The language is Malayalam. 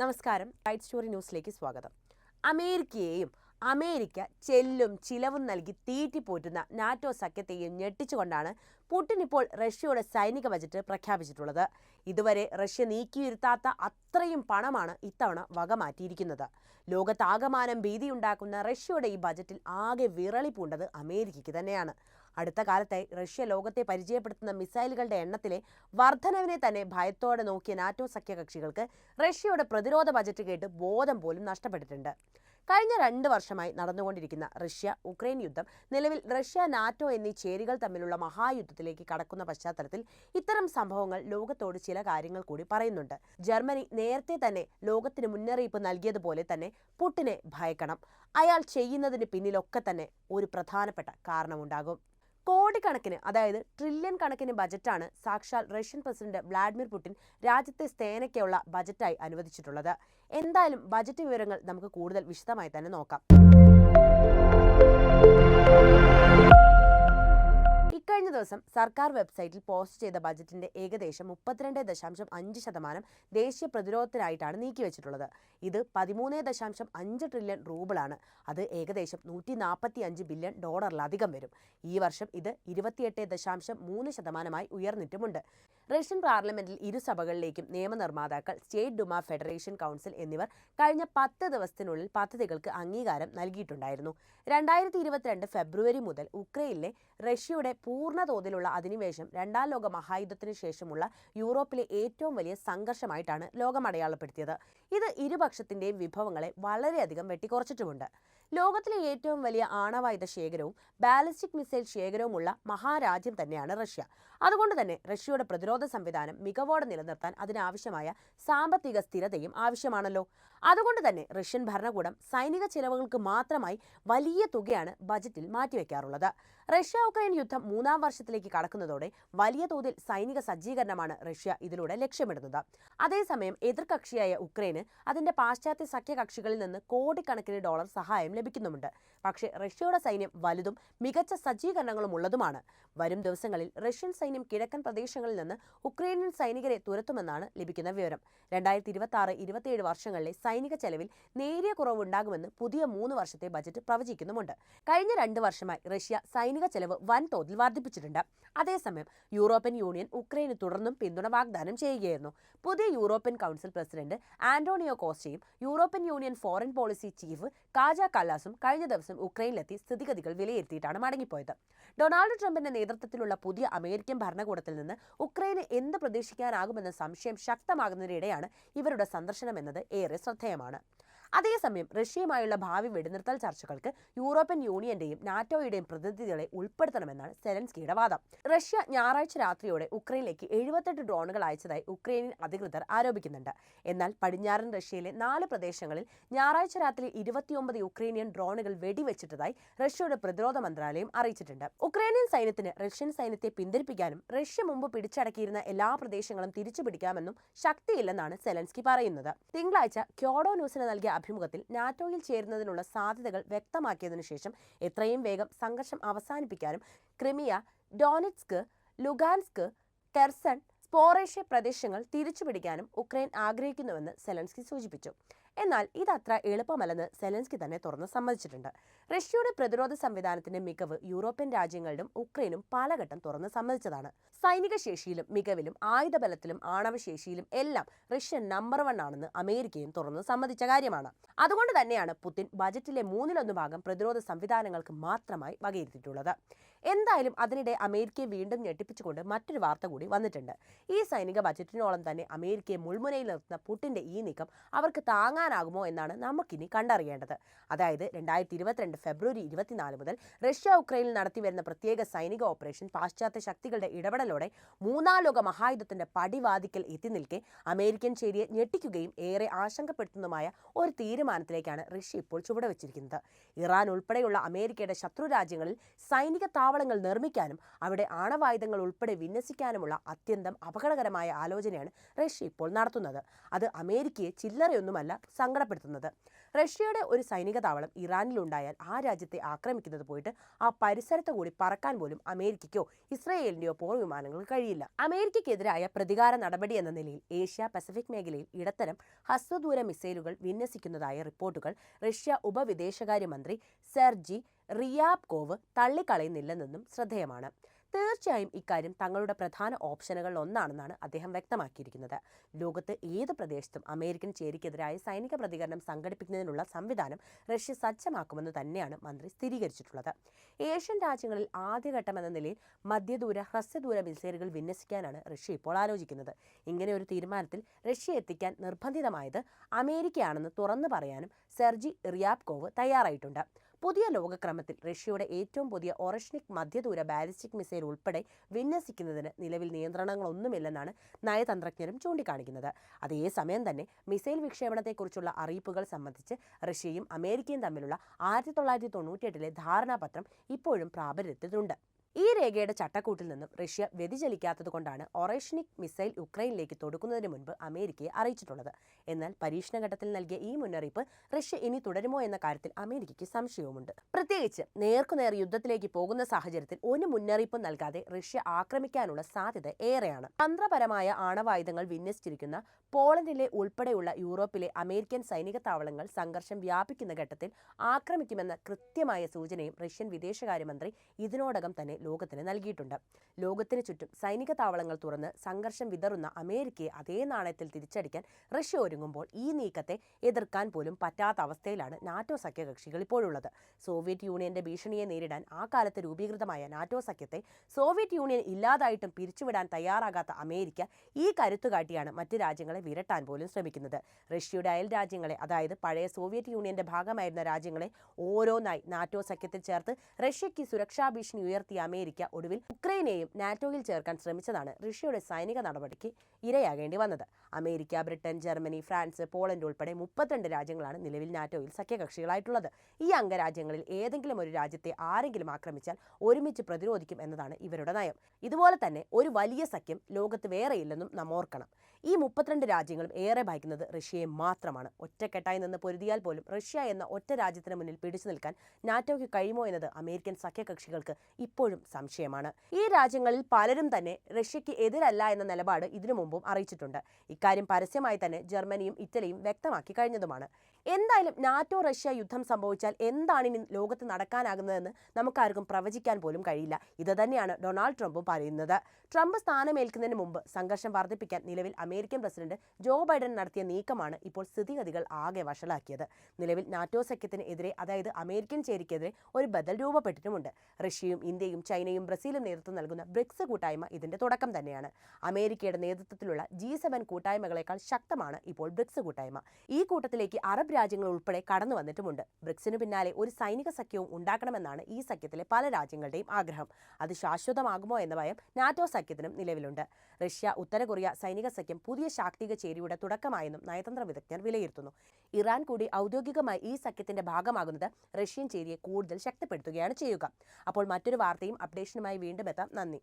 നമസ്കാരം. റൈറ്റ് സ്റ്റോറി ന്യൂസിലേക്ക് സ്വാഗതം. അമേരിക്കയെയും അമേരിക്ക ചെല്ലും ചിലവും നൽകി തീറ്റിപ്പോറ്റുന്ന നാറ്റോ സഖ്യത്തെയും ഞെട്ടിച്ചുകൊണ്ടാണ് പുടിൻ ഇപ്പോൾ റഷ്യയുടെ സൈനിക ബജറ്റ് പ്രഖ്യാപിച്ചിട്ടുള്ളത്. ഇതുവരെ റഷ്യ നീക്കിയിരുത്താത്ത അത്രയും പണമാണ് ഇത്തവണ വകമാറ്റിയിരിക്കുന്നത്. ലോകത്താകമാനം ഭീതിയുണ്ടാക്കുന്ന റഷ്യയുടെ ഈ ബജറ്റിൽ ആകെ വിറളി പൂണ്ടത് അമേരിക്കയ്ക്ക് തന്നെയാണ്. അടുത്ത കാലത്തായി റഷ്യ ലോകത്തെ പരിചയപ്പെടുത്തുന്ന മിസൈലുകളുടെ എണ്ണത്തിലെ വർധനവിനെ തന്നെ ഭയത്തോടെ നോക്കിയ നാറ്റോ സഖ്യകക്ഷികൾക്ക് റഷ്യയുടെ പ്രതിരോധ ബജറ്റ് കേട്ട് ബോധം പോലും നഷ്ടപ്പെട്ടിട്ടുണ്ട്. കഴിഞ്ഞ രണ്ട് വർഷമായി നടന്നുകൊണ്ടിരിക്കുന്ന റഷ്യ ഉക്രൈൻ യുദ്ധം നിലവിൽ റഷ്യ നാറ്റോ എന്നീ ചേരികൾ തമ്മിലുള്ള മഹായുദ്ധത്തിലേക്ക് കടക്കുന്ന പശ്ചാത്തലത്തിൽ ഇത്തരം സംഭവങ്ങൾ ലോകത്തോട് ചില കാര്യങ്ങൾ കൂടി പറയുന്നുണ്ട്. ജർമ്മനി നേരത്തെ തന്നെ ലോകത്തിന് മുന്നറിയിപ്പ് നൽകിയതുപോലെ തന്നെ പുട്ടിനെ ഭയക്കണം. അയാൾ ചെയ്യുന്നതിന് പിന്നിലൊക്കെ തന്നെ ഒരു പ്രധാനപ്പെട്ട കാരണമുണ്ടാകും. കോടിക്കണക്കിന് അതായത് ട്രില്യൺ കണക്കിന് ബജറ്റാണ് സാക്ഷാൽ റഷ്യൻ പ്രസിഡന്റ് വ്ളാഡിമിർ പുടിൻ രാജ്യത്തെ സേനയ്ക്കുള്ള ബജറ്റായി അനുവദിച്ചിട്ടുള്ളത്. എന്തായാലും ബജറ്റ് വിവരങ്ങൾ നമുക്ക് കൂടുതൽ വിശദമായി തന്നെ നോക്കാം. ഇക്കഴിഞ്ഞ ദിവസം സർക്കാർ വെബ്സൈറ്റിൽ പോസ്റ്റ് ചെയ്ത ബജറ്റിന്റെ ഏകദേശം മുപ്പത്തിരണ്ട് ദശാംശം അഞ്ച് ശതമാനം ദേശീയ പ്രതിരോധത്തിനായിട്ടാണ് നീക്കിവെച്ചിട്ടുള്ളത് ഇത് പതിമൂന്ന് ദശാംശം അഞ്ച് ട്രില്യൺ റൂബിളാണ്. അത് ഏകദേശം നൂറ്റി നാൽപ്പത്തി അഞ്ച് ബില്യൺ ഡോളറിലധികം വരും. ഈ വർഷം ഇത് ഇരുപത്തിയെട്ട് ദശാംശം മൂന്ന് ശതമാനമായി ഉയർന്നിട്ടുമുണ്ട്. റഷ്യൻ പാർലമെന്റിൽ ഇരു സഭകളിലേക്കും നിയമനിർമ്മാതാക്കൾ സ്റ്റേറ്റ് ഡുമ ഫെഡറേഷൻ കൗൺസിൽ എന്നിവർ കഴിഞ്ഞ പത്ത് ദിവസത്തിനുള്ളിൽ പദ്ധതികൾക്ക് അംഗീകാരം നൽകിയിട്ടുണ്ടായിരുന്നു. രണ്ടായിരത്തി ഇരുപത്തിരണ്ട് ഫെബ്രുവരി മുതൽ ഉക്രൈനിലെ റഷ്യയുടെ പൂർണ തോതിലുള്ള അധിനിവേശം രണ്ടാം ലോക മഹായുദ്ധത്തിന് ശേഷമുള്ള യൂറോപ്പിലെ ഏറ്റവും വലിയ സംഘർഷമായിട്ടാണ് ലോകം അടയാളപ്പെടുത്തിയത്. ഇത് ഇരുപക്ഷത്തിന്റെയും വിഭവങ്ങളെ വളരെയധികം വെട്ടിക്കുറച്ചിട്ടുമുണ്ട്. ലോകത്തിലെ ഏറ്റവും വലിയ ആണവായുധ ശേഖരവും ബാലിസ്റ്റിക് മിസൈൽ ശേഖരവുമുള്ള മഹാരാജ്യം തന്നെയാണ് റഷ്യ. അതുകൊണ്ട് തന്നെ റഷ്യയുടെ പ്രതിരോധ സംവിധാനം മികവോടെ നിലനിർത്താൻ അതിനാവശ്യമായ സാമ്പത്തിക സ്ഥിരതയും ആവശ്യമാണല്ലോ. അതുകൊണ്ട് തന്നെ റഷ്യൻ ഭരണകൂടം സൈനിക ചെലവുകൾക്ക് മാത്രമായി വലിയ തുകയാണ് ബജറ്റിൽ മാറ്റിവെക്കാറുള്ളത്. റഷ്യ ഉക്രൈൻ യുദ്ധം മൂന്നാം വർഷത്തിലേക്ക് കടക്കുന്നതോടെ വലിയ തോതിൽ സൈനിക സജ്ജീകരണമാണ് റഷ്യ ഇതിലൂടെ ലക്ഷ്യമിടുന്നത്. അതേസമയം എതിർകക്ഷിയായ ഉക്രൈന് അതിന്റെ പാശ്ചാത്യ സഖ്യകക്ഷികളിൽ നിന്ന് കോടിക്കണക്കിന് ഡോളർ സഹായം ലഭിക്കുന്നുമുണ്ട് പക്ഷേ റഷ്യയുടെ സൈന്യം വലുതും മികച്ച സജ്ജീകരണങ്ങളും ഉള്ളതുമാണ്. വരും ദിവസങ്ങളിൽ റഷ്യൻ സൈന്യം കിഴക്കൻ പ്രദേശങ്ങളിൽ നിന്ന് ഉക്രൈനിയൻ സൈനികരെ തുരത്തുമെന്നാണ് ലഭിക്കുന്ന വിവരം. രണ്ടായിരത്തി ഇരുപത്തി ആറ് ഇരുപത്തിയേഴ് വർഷങ്ങളിലെ സൈനിക ചെലവിൽ നേരിയ കുറവുണ്ടാകുമെന്ന് പുതിയ മൂന്ന് വർഷത്തെ ബജറ്റ് പ്രവചിക്കുന്നുമുണ്ട്. കഴിഞ്ഞ രണ്ട് വർഷമായി റഷ്യ സൈനിക ചെലവ് വൻതോതിൽ വർദ്ധിപ്പിച്ചിട്ടുണ്ട്. അതേസമയം യൂറോപ്യൻ യൂണിയൻ ഉക്രൈന് തുടർന്നും പിന്തുണ വാഗ്ദാനം ചെയ്യുകയായിരുന്നു. പുതിയ European council president Antonio കോസ്റ്റയും European union foreign policy chief Kaja കല്ലാസും കഴിഞ്ഞ ദിവസം ഉക്രൈനിലെത്തി സ്ഥിതിഗതികൾ വിലയിരുത്തിയിട്ടാണ് മടങ്ങിപ്പോയത്. ഡൊണാൾഡ് ട്രംപിന്റെ നേതൃത്വത്തിലുള്ള പുതിയ അമേരിക്കൻ ഭരണകൂടത്തിൽ നിന്ന് ഉക്രൈന് എന്ത് പ്രതീക്ഷിക്കാനാകുമെന്ന സംശയം ശക്തമാകുന്നതിനിടെയാണ് ഇവരുടെ സന്ദർശനം എന്നത് ഏറെ ശ്രദ്ധേയമാണ്. അതേസമയം റഷ്യയുമായുള്ള ഭാവി വെടിനിർത്തൽ ചർച്ചകൾക്ക് യൂറോപ്യൻ യൂണിയന്റെയും നാറ്റോയുടെയും പ്രതിനിധികളെ ഉൾപ്പെടുത്തണമെന്നാണ് സെലൻസ്കിയുടെ വാദം. റഷ്യ ഞായറാഴ്ച രാത്രിയോടെ ഉക്രൈനിലേക്ക് എഴുപത്തെട്ട് ഡ്രോണുകൾ അയച്ചതായി ഉക്രൈനിയൻ അധികൃതർ ആരോപിക്കുന്നുണ്ട്. എന്നാൽ പടിഞ്ഞാറൻ റഷ്യയിലെ നാല് പ്രദേശങ്ങളിൽ ഞായറാഴ്ച രാത്രി ഇരുപത്തിയൊമ്പത് യുക്രൈനിയൻ ഡ്രോണുകൾ വെടിവെച്ചിട്ടതായി റഷ്യയുടെ പ്രതിരോധ മന്ത്രാലയം അറിയിച്ചിട്ടുണ്ട്. ഉക്രൈനിയൻ സൈന്യത്തിന് റഷ്യൻ സൈന്യത്തെ പിന്തിരിപ്പിക്കാനും റഷ്യ മുമ്പ് പിടിച്ചടക്കിയിരുന്ന എല്ലാ പ്രദേശങ്ങളും തിരിച്ചുപിടിക്കാമെന്നും ശക്തിയില്ലെന്നാണ് സെലൻസ്കി പറയുന്നത്. തിങ്കളാഴ്ച ക്യോഡോ ന്യൂസിന് നൽകിയ അഭിമുഖത്തിൽ നാറ്റോയിൽ ചേരുന്നതിനുള്ള സാധ്യതകൾ വ്യക്തമാക്കിയതിനു ശേഷം എത്രയും വേഗം സംഘർഷം അവസാനിപ്പിക്കാനും Crimea Donetsk Luhansk Kherson Zaporizhzhia പ്രദേശങ്ങൾ തിരിച്ചുപിടിക്കാനും ഉക്രൈൻ ആഗ്രഹിക്കുന്നുവെന്ന് സെലൻസ്കി സൂചിപ്പിച്ചു. എന്നാൽ ഇതത്ര എളുപ്പമല്ലെന്ന് സെലൻസ്കി തന്നെ തുറന്ന് സമ്മതിച്ചിട്ടുണ്ട്. റഷ്യയുടെ പ്രതിരോധ സംവിധാനത്തിന്റെ മികവ് യൂറോപ്യൻ രാജ്യങ്ങളിലും ഉക്രൈനും പലഘട്ടം തുറന്ന് സമ്മതിച്ചതാണ്. സൈനിക ശേഷിയിലും മികവിലും ആയുധബലത്തിലും ആണവശേഷിയിലും എല്ലാം റഷ്യ നമ്പർ വൺ ആണെന്ന് അമേരിക്കയും തുറന്ന് സമ്മതിച്ച കാര്യമാണ്. അതുകൊണ്ട് തന്നെയാണ് പുതിൻ ബജറ്റിലെ മൂന്നിലൊന്ന് ഭാഗം പ്രതിരോധ സംവിധാനങ്ങൾക്ക് മാത്രമായി വകയിരുത്തിയിട്ടുള്ളത്. എന്തായാലും അതിനിടെ അമേരിക്കയെ വീണ്ടും ഞെട്ടിപ്പിച്ചുകൊണ്ട് മറ്റൊരു വാർത്ത കൂടി വന്നിട്ടുണ്ട്. ഈ സൈനിക ബജറ്റിനോളം തന്നെ അമേരിക്കയെ മുൾമുനയിൽ നിർത്തുന്ന പുട്ടിന്റെ ഈ നീക്കം അവർക്ക് താങ്ങാനാകുമോ എന്നാണ് നമുക്കിനി കണ്ടറിയേണ്ടത്. അതായത് രണ്ടായിരത്തി ഇരുപത്തിരണ്ട് ഫെബ്രുവരി ഇരുപത്തിനാല് മുതൽ റഷ്യ ഉക്രൈനിൽ നടത്തിവരുന്ന പ്രത്യേക സൈനിക ഓപ്പറേഷൻ പാശ്ചാത്യ ശക്തികളുടെ ഇടപെടലോടെ മൂന്നാം ലോക മഹായുദ്ധത്തിന്റെ പടിവാതിക്കൽ എത്തി നിൽക്കെ അമേരിക്കൻ ചേരിയെ ഞെട്ടിക്കുകയും ഏറെ ആശങ്കപ്പെടുത്തുന്നതുമായ ഒരു തീരുമാനത്തിലേക്കാണ് റഷ്യ ഇപ്പോൾ ചുവടുവെച്ചിരിക്കുന്നത്. ഇറാൻ ഉൾപ്പെടെയുള്ള അമേരിക്കയുടെ ശത്രു രാജ്യങ്ങളിൽ സൈനിക താവളങ്ങൾ നിർമ്മിക്കാനും അവിടെ ആണവായുധങ്ങൾ ഉൾപ്പെടെ വിന്യസിക്കാനുമുള്ള അത്യന്തം അപകടകരമായ ആലോചനയാണ് റഷ്യ ഇപ്പോൾ നടത്തുന്നത്. അത് അമേരിക്കയെ ചില്ലറയൊന്നുമല്ല സങ്കടപ്പെടുത്തുന്നത്. റഷ്യയുടെ ഒരു സൈനിക താവളം ഇറാനിലുണ്ടായാൽ ആ രാജ്യത്തെ ആക്രമിക്കുന്നത് പോയിട്ട് ആ പരിസരത്ത് കൂടി പറക്കാൻ പോലും അമേരിക്കയ്ക്കോ ഇസ്രയേലിന്റെയോ പോർ വിമാനങ്ങൾക്ക് കഴിയില്ല. അമേരിക്കയ്ക്കെതിരായ പ്രതികാര നടപടി എന്ന നിലയിൽ ഏഷ്യ പസഫിക് മേഖലയിൽ ഇടത്തരം ഹസ്വദൂര മിസൈലുകൾ വിന്യസിക്കുന്നതായ റിപ്പോർട്ടുകൾ റഷ്യ ഉപവിദേശകാര്യമന്ത്രി സെർജി റിയാബ്കോവ് തള്ളിക്കളയുന്നില്ലെന്നും ശ്രദ്ധേയമാണ്. തീർച്ചയായും ഇക്കാര്യം തങ്ങളുടെ പ്രധാന ഓപ്ഷനുകളിൽ ഒന്നാണെന്നാണ് അദ്ദേഹം വ്യക്തമാക്കിയിരിക്കുന്നത്. ലോകത്ത് ഏത് പ്രദേശത്തും അമേരിക്കൻ ചേരിക്കെതിരായ സൈനിക പ്രതികരണം സംഘടിപ്പിക്കുന്നതിനുള്ള സംവിധാനം റഷ്യ സജ്ജമാക്കുമെന്ന് തന്നെയാണ് മന്ത്രി സ്ഥിരീകരിച്ചിട്ടുള്ളത്. ഏഷ്യൻ രാജ്യങ്ങളിൽ ആദ്യഘട്ടം എന്ന നിലയിൽ മധ്യദൂര ഹ്രസ്വദൂര മിസൈലുകൾ വിന്യസിക്കാനാണ് റഷ്യ ഇപ്പോൾ ആലോചിക്കുന്നത്. ഇങ്ങനെ ഒരു തീരുമാനത്തിൽ റഷ്യ എത്തിക്കാൻ നിർബന്ധിതമായത് അമേരിക്കയാണെന്ന് തുറന്നു പറയാനും സെർജി റിയാബ്കോവ് തയ്യാറായിട്ടുണ്ട്. പുതിയ ലോകക്രമത്തിൽ റഷ്യയുടെ ഏറ്റവും പുതിയ ഒറഷ്നിക് മധ്യദൂര ബാലിസ്റ്റിക് മിസൈൽ ഉൾപ്പെടെ വിന്യസിക്കുന്നതിന് നിലവിൽ നിയന്ത്രണങ്ങളൊന്നുമില്ലെന്നാണ് നയതന്ത്രജ്ഞരും ചൂണ്ടിക്കാണിക്കുന്നത്. അതേസമയം തന്നെ മിസൈൽ വിക്ഷേപണത്തെക്കുറിച്ചുള്ള അറിയിപ്പുകൾ സംബന്ധിച്ച് റഷ്യയും അമേരിക്കയും തമ്മിലുള്ള ആയിരത്തി തൊള്ളായിരത്തി തൊണ്ണൂറ്റിയെട്ടിലെ ധാരണാപത്രം ഇപ്പോഴും പ്രാബല്യത്തിലുണ്ട്. ഈ രേഖയുടെ ചട്ടക്കൂട്ടിൽ നിന്നും റഷ്യ വ്യതിചലിക്കാത്തത് കൊണ്ടാണ് ഒറേഷനിക് മിസൈൽ യുക്രൈനിലേക്ക് തൊടുക്കുന്നതിന് മുൻപ് അമേരിക്കയെ അറിയിച്ചിട്ടുള്ളത്. എന്നാൽ പരീക്ഷണഘട്ടത്തിൽ നൽകിയ ഈ മുന്നറിയിപ്പ് റഷ്യ ഇനി തുടരുമോ എന്ന കാര്യത്തിൽ അമേരിക്കയ്ക്ക് സംശയവുമുണ്ട്. പ്രത്യേകിച്ച് നേർക്കുനേർ യുദ്ധത്തിലേക്ക് പോകുന്ന സാഹചര്യത്തിൽ ഒരു മുന്നറിയിപ്പും നൽകാതെ റഷ്യ ആക്രമിക്കാനുള്ള സാധ്യത ഏറെയാണ്. തന്ത്രപരമായ ആണവായുധങ്ങൾ വിന്യസിച്ചിരിക്കുന്ന പോളണ്ടിലെ ഉൾപ്പെടെയുള്ള യൂറോപ്പിലെ അമേരിക്കൻ സൈനിക താവളങ്ങൾ സംഘർഷം വ്യാപിക്കുന്ന ഘട്ടത്തിൽ ആക്രമിക്കുമെന്ന കൃത്യമായ സൂചനയും റഷ്യൻ വിദേശകാര്യമന്ത്രി ഇതിനോടകം തന്നെ ലോകത്തിന് നൽകിയിട്ടുണ്ട്. ലോകത്തിന് ചുറ്റും സൈനിക താവളങ്ങൾ തുറന്ന് സംഘർഷം വിതറുന്ന അമേരിക്കയെ അതേ നാണയത്തിൽ തിരിച്ചടിക്കാൻ റഷ്യ ഒരുങ്ങുമ്പോൾ ഈ നീക്കത്തെ എതിർക്കാൻ പോലും പറ്റാത്ത അവസ്ഥയിലാണ് നാറ്റോ സഖ്യകക്ഷികൾ ഇപ്പോഴുള്ളത്. സോവിയറ്റ് യൂണിയന്റെ ഭീഷണിയെ നേരിടാൻ ആ കാലത്ത് രൂപീകൃതമായ നാറ്റോ സഖ്യത്തെ സോവിയറ്റ് യൂണിയൻ ഇല്ലാതായിട്ടും പിരിച്ചുവിടാൻ തയ്യാറാകാത്ത അമേരിക്ക ഈ കരുത്തു കാട്ടിയാണ് മറ്റ് രാജ്യങ്ങളെ വിരട്ടാൻ പോലും ശ്രമിക്കുന്നത്. റഷ്യയുടെ അയൽ രാജ്യങ്ങളെ അതായത് പഴയ സോവിയറ്റ് യൂണിയന്റെ ഭാഗമായിരുന്ന രാജ്യങ്ങളെ ഓരോന്നായി നാറ്റോ സഖ്യത്തിൽ ചേർത്ത് റഷ്യയ്ക്ക് സുരക്ഷാ ഭീഷണി ഉയർത്തിയ അമേരിക്ക ഒടുവിൽ ഉക്രൈനെയും നാറ്റോയിൽ ചേർക്കാൻ ശ്രമിച്ചതാണ് റഷ്യയുടെ സൈനിക നടപടിക്ക് ഇരയാകേണ്ടി വന്നത്. America Britain Germany France Poland ഉൾപ്പെടെ മുപ്പത്തിരണ്ട് രാജ്യങ്ങളാണ് നിലവിൽ നാറ്റോയിൽ സഖ്യകക്ഷികളായിട്ടുള്ളത്. ഈ അംഗരാജ്യങ്ങളിൽ ഏതെങ്കിലും ഒരു രാജ്യത്തെ ആരെങ്കിലും ആക്രമിച്ചാൽ ഒരുമിച്ച് പ്രതിരോധിക്കും എന്നതാണ് ഇവരുടെ നയം. ഇതുപോലെ തന്നെ ഒരു വലിയ സഖ്യം ലോകത്ത് വേറെയില്ലെന്നും നാം ഓർക്കണം. ഈ മുപ്പത്തിരണ്ട് രാജ്യങ്ങളും ഏറെ ഭയക്കുന്നത് റഷ്യയെ മാത്രമാണ്. ഒറ്റക്കെട്ടായി നിന്ന് പൊരുതിയാൽ പോലും റഷ്യ എന്ന ഒറ്റ രാജ്യത്തിന് മുന്നിൽ പിടിച്ചു നിൽക്കാൻ നാറ്റോയ്ക്ക് കഴിയുമോ എന്നത് അമേരിക്കൻ സഖ്യകക്ഷികൾക്ക് ഇപ്പോഴും സംശയമാണ്. ഈ രാജ്യങ്ങളിൽ പലരും തന്നെ റഷ്യയ്ക്ക് എതിരല്ല എന്ന നിലപാട് ഇതിനു മുമ്പും അറിയിച്ചിട്ടുണ്ട്. ഇക്കാര്യം പരസ്യമായി തന്നെ ജർമ്മനിയും ഇറ്റലിയും വ്യക്തമാക്കി കഴിഞ്ഞതുമാണ്. എന്തായാലും നാറ്റോ റഷ്യ യുദ്ധം സംഭവിച്ചാൽ എന്താണ് ഇനി ലോകത്ത് നടക്കാനാകുന്നതെന്ന് നമുക്കാർക്കും പ്രവചിക്കാൻ പോലും കഴിയില്ല. ഇത് തന്നെയാണ് ഡൊണാൾഡ് ട്രംപ് പറയുന്നത്. ട്രംപ് സ്ഥാനമേൽക്കുന്നതിന് മുമ്പ് സംഘർഷം വർദ്ധിപ്പിക്കാൻ നിലവിൽ അമേരിക്കൻ പ്രസിഡന്റ് ജോ ബൈഡൻ നടത്തിയ നീക്കമാണ് ഇപ്പോൾ സ്ഥിതിഗതികൾ ആകെ വഷളാക്കിയത്. നിലവിൽ നാറ്റോ സഖ്യത്തിന് എതിരെ അതായത് അമേരിക്കൻ ചേരിക്കെതിരെ ഒരു ബദൽ രൂപപ്പെട്ടിട്ടുമുണ്ട്. റഷ്യയും ഇന്ത്യയും ചൈനയും ബ്രസീലും നേതൃത്വം നൽകുന്ന ബ്രിക്സ് കൂട്ടായ്മ ഇതിന്റെ തുടക്കം തന്നെയാണ്. അമേരിക്കയുടെ നേതൃത്വത്തിലുള്ള ജി സെവൻ കൂട്ടായ്മകളെക്കാൾ ശക്തമാണ് ഇപ്പോൾ ബ്രിക്സ് കൂട്ടായ്മ. ഈ കൂട്ടത്തിലേക്ക് അറബ് രാജ്യങ്ങൾ ഉൾപ്പെടെ കടന്നു വന്നിട്ടുമുണ്ട്. ബ്രിക്സിനു പിന്നാലെ ഒരു സൈനിക സഖ്യവും ഉണ്ടാക്കണമെന്നാണ് ഈ സഖ്യത്തിലെ പല രാജ്യങ്ങളുടെയും ആഗ്രഹം. അത് ശാശ്വതമാകുമോ എന്ന ഭയം നാറ്റോ സഖ്യത്തിനും നിലവിലുണ്ട്. റഷ്യ ഉത്തര കൊറിയ സൈനിക സഖ്യം പുതിയ ശാക്തിക ചേരിയുടെ തുടക്കമായെന്നും നയതന്ത്ര വിദഗ്ധർ വിലയിരുത്തുന്നു. ഇറാൻ കൂടി ഔദ്യോഗികമായി ഈ സഖ്യത്തിന്റെ ഭാഗമാകുന്നത് റഷ്യൻ ചേരിയെ കൂടുതൽ ശക്തിപ്പെടുത്തുകയാണ് ചെയ്യുക. അപ്പോൾ മറ്റൊരു വാർത്തയും അപ്ഡേഷനുമായി വീണ്ടും എത്താം. നന്ദി.